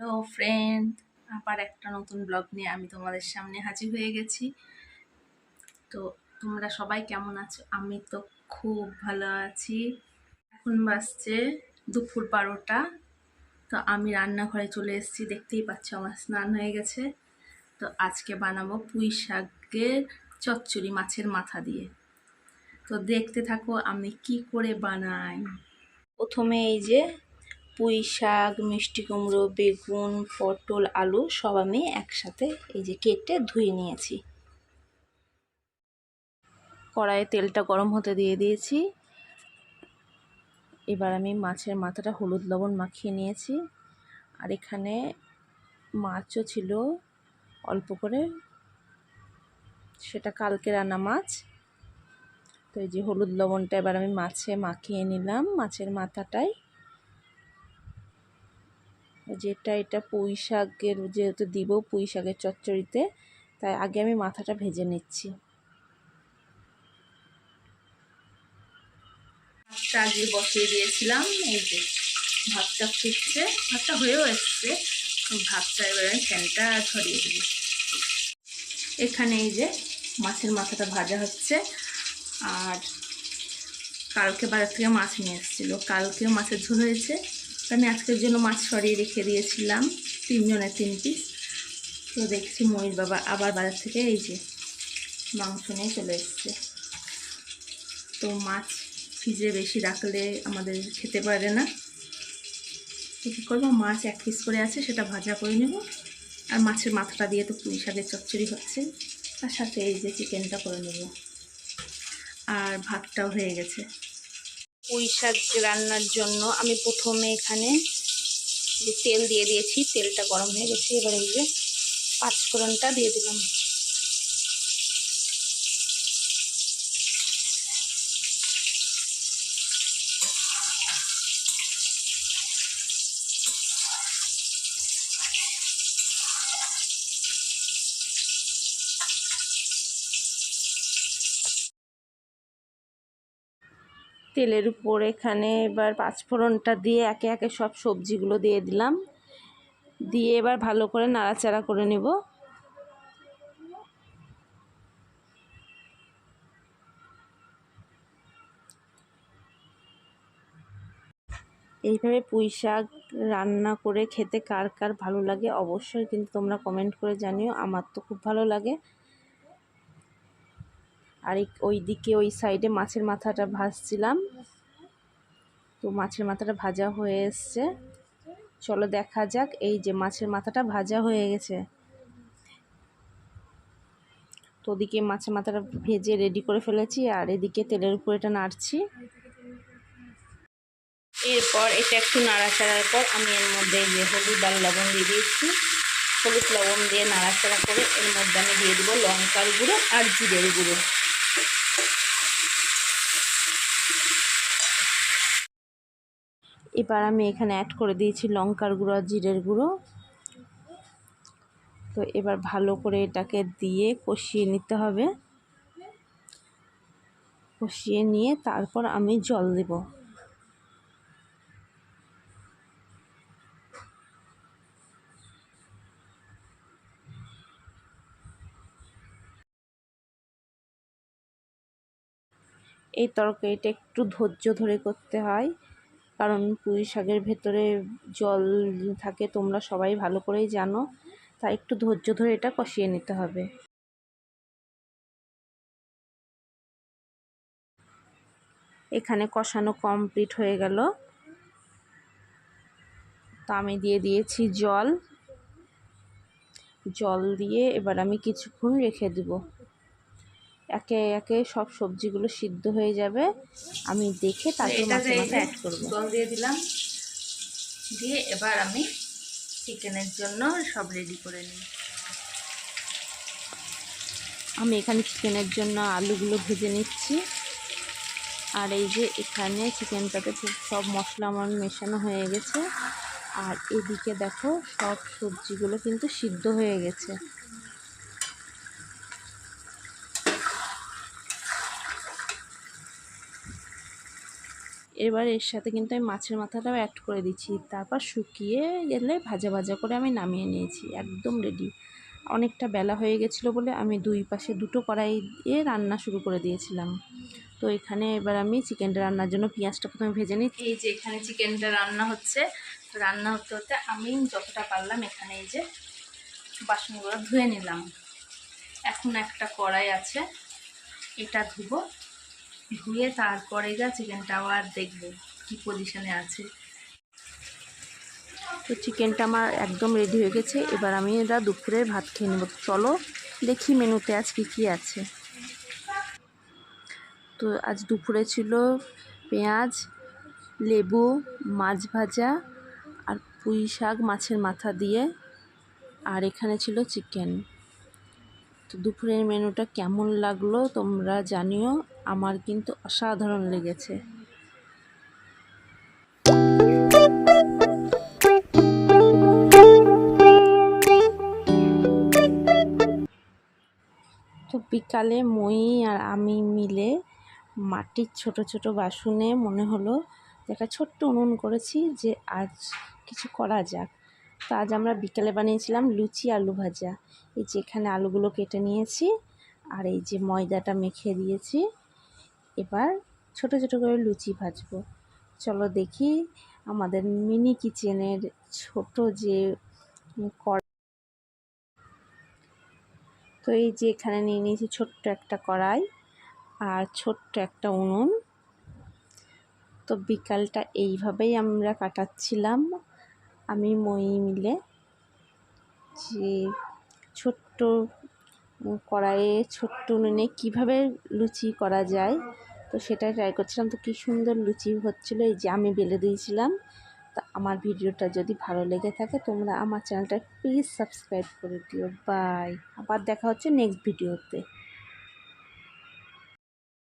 Hello friend আবার একটা নতুন ব্লগ নিয়ে আমি তোমাদের সামনে হাজির হয়ে গেছি। তো তোমরা সবাই কেমন আছো? আমি তো খুব ভালো আছি। এখন বাজছে দুপুর বারোটা। তো আমি রান্নাঘরে চলে এসেছি। দেখতেই পাচ্ছ আমার স্নান হয়ে গেছে। তো আজকে বানাবো পুঁই শাকের চচ্চড়ি মাছের মাথা দিয়ে। তো দেখতে থাকো আমি কি করে বানাই। প্রথমে এই যে পুঁই শাক, মিষ্টি কুমড়ো, বেগুন, পটল, আলু সব আমি একসাথে এই যে কেটে ধুয়ে নিয়েছি। কড়াইয়ে তেলটা গরম হতে দিয়ে দিয়েছি। এবার আমি মাছের মাথাটা হলুদ লবণ মাখিয়ে নিয়েছি। আর এখানে মাছও ছিল অল্প করে। সেটা কালকে রান্না মাছ। তো এই যে হলুদ লবণটা এবার আমি মাছে মাখিয়ে নিলাম। মাছের মাথাটায় যেটা এটা পুঁই শাকের যেহেতু দিব পুঁই শাকের চচ্চড়িতে, তাই আগে আমি মাথাটা ভেজে নিচ্ছি। ভাতটা আগে বসিয়ে দিয়েছিলাম, এই যে ভাতটা ফুটছে, ভাতটা হয়েও এসছে ভাতটা এবারে ফ্যানটা ছড়িয়ে দেবো এখানে এই যে মাছের মাথাটা ভাজা হচ্ছে, আর কালকে বাজার থেকে মাছ নিয়ে এসেছিল। কালকেও মাছের ঝোল হয়েছে আমি আজকের জন্য মাছ সরিয়ে রেখে দিয়েছিলাম, তিনজনের তিন পিস তো দেখছি ময়ূর বাবা আবার বাজার থেকে এই যে মাংস নিয়ে চলে এসছে। তো মাছ ফ্রিজে বেশি রাখলে আমাদের খেতে পারে না। তো কী করব? মাছ এক পিস করে আছে, সেটা ভাজা করে নেব। আর মাছের মাথাটা দিয়ে তো পুঁই শাকের চচ্চড়ি হচ্ছে। তার সাথে এই যে চিকেনটা করে নেব। আর ভাতটাও হয়ে গেছে। পুঁই শাক রান্নার জন্য আমি প্রথমে এখানে তেল দিয়ে দিয়েছি, তেলটা গরম হয়ে গেছে, এবার এই যে পাঁচফোড়নটা দিয়ে দিলাম। তেলের উপর এখানে এবার পাঁচফোড়নটা দিয়ে একে একে সব সবজিগুলো দিয়ে দিলাম। দিয়ে এবার ভালো করে নাড়াচাড়া করে নেব। এইভাবে পুঁই শাক রান্না করে খেতে কার কার ভালো লাগে অবশ্যই কিন্তু তোমরা কমেন্ট করে জানিও। আমার তো খুব ভালো লাগে। আর ওই দিকে ওই সাইডে মাছের মাথাটা ভাজছিলাম। তো মাছের মাথাটা ভাজা হয়ে এসছে। চলো দেখা যাক, এই যে মাছের মাথাটা ভাজা হয়ে গেছে। তো ওদিকে মাছের মাথাটা ভেজে রেডি করে ফেলেছি আর এদিকে তেলের উপর এটা নাড়ছি। এরপর এটা একটু নাড়াচাড়ার পর আমি এর মধ্যে যে হলুদ আর লবণ দিয়ে দিয়েছি। হলুদ লবণ দিয়ে নাড়াচাড়া করে এর মধ্যে আমি দিয়ে দেবো লঙ্কার গুঁড়ো আর জিরের গুঁড়ো। এবার আমি এখানে অ্যাড করে দিয়েছি লঙ্কার গুঁড়ো আর জিরের গুঁড়ো। তো এবার ভালো করে এটাকে দিয়ে কষিয়ে নিতে হবে। কষিয়ে নিয়ে তারপর আমি জল দেব। এই তরকারিটা একটু ধৈর্য ধরে করতে হয়। কারণ পুঁই শাকের ভেতরে জল থাকে, তোমরা সবাই ভালো করেই জানো। তাই একটু ধৈর্য ধরে এটা কষিয়ে নিতে হবে। এখানে কষানো কমপ্লিট হয়ে গেল। তো আমি দিয়ে দিয়েছি জল। জল দিয়ে এবার আমি কিছুক্ষণ রেখে দেবো। একে একে সব সবজিগুলো সিদ্ধ হয়ে যাবে। আমি দেখে তারপর মাছে মাথা অ্যাড করব। জল দিয়ে দিলাম। দিয়ে এবার আমি চিকেনের জন্য সব রেডি করে নিই। আমি এখানে চিকেনের জন্য আলুগুলো ভেজে নিচ্ছি। আর এই যে এখানে চিকেনটাতে সব মশলা আমার মেশানো হয়ে গেছে। আর এদিকে দেখো সব সবজিগুলো কিন্তু সিদ্ধ হয়ে গেছে। এবার এর সাথে কিন্তু আমি মাছের মাথাটাও অ্যাড করে দিচ্ছি। তারপর শুকিয়ে গেলে ভাজা ভাজা করে আমি নামিয়ে নিয়েছি, একদম রেডি অনেকটা বেলা হয়ে গেছিল বলে আমি দুই পাশে দুটো কড়াই দিয়ে রান্না শুরু করে দিয়েছিলাম। তো এখানে এবার আমি চিকেনটা রান্নার জন্য পেঁয়াজটা প্রথমে ভেজে নিই এই যে এখানে চিকেনটা রান্না হচ্ছে। রান্না হতে হতে আমি যতটা পারলাম এখানে এই যে বাসনগুলো ধুয়ে নিলাম। এখন একটা কড়াই আছে, এটা ধুবো। ধুয়ে তারপরে যা চিকেনটাও আর দেখব কী পজিশনে আছে। তো চিকেনটা আমার একদম রেডি হয়ে গেছে, এবার আমি এটা দুপুরের ভাত খেয়ে নেব। চলো দেখি মেনুতে আজ কী কী আছে। তো আজ দুপুরে ছিল পেঁয়াজ, লেবু, মাছ ভাজা আর পুঁই শাক মাছের মাথা দিয়ে, আর এখানে ছিল চিকেন তো দুপুরের মেনুটা কেমন লাগল তোমরা জানিও। আমার কিন্তু অসাধারণ লেগেছে। তো বিকালে মই আর আমি মিলে মাটির ছোট ছোট বাসনে মনে হলো একটা ছোট্ট উনুন করেছি যে আজ কিছু করা যাক। তো আজ আমরা বিকালে বানিয়েছিলাম লুচি আলু ভাজা। এই যে এখানে আলুগুলো কেটে নিয়েছি আর এই যে ময়দাটা মেখে দিয়েছি। এবার ছোট ছোট করে লুচি ভাজবো। চলো দেখি আমাদের মিনি কিচেনের ছোট যে তো এই যে এখানে নিয়ে নিয়েছি ছোট্ট একটা কড়াই আর ছোট্ট একটা উনুন। তো বিকালটা এইভাবেই আমরা কাটাচ্ছিলাম। আমি মই মিলে যে ছোট্ট কড়াইয়ে ছোট্ট উনুনে কীভাবে লুচি করা যায়, তো সেটাই ট্রাই করছিলাম। তো কী সুন্দর লুচি হচ্ছিল, এই যে আমি বেলে দিয়েছিলাম। তো আমার ভিডিওটা যদি ভালো লেগে থাকে, তোমরা আমার চ্যানেলটা প্লিজ সাবস্ক্রাইব করে দিও। বাই আবার দেখা হচ্ছে নেক্সট ভিডিওতে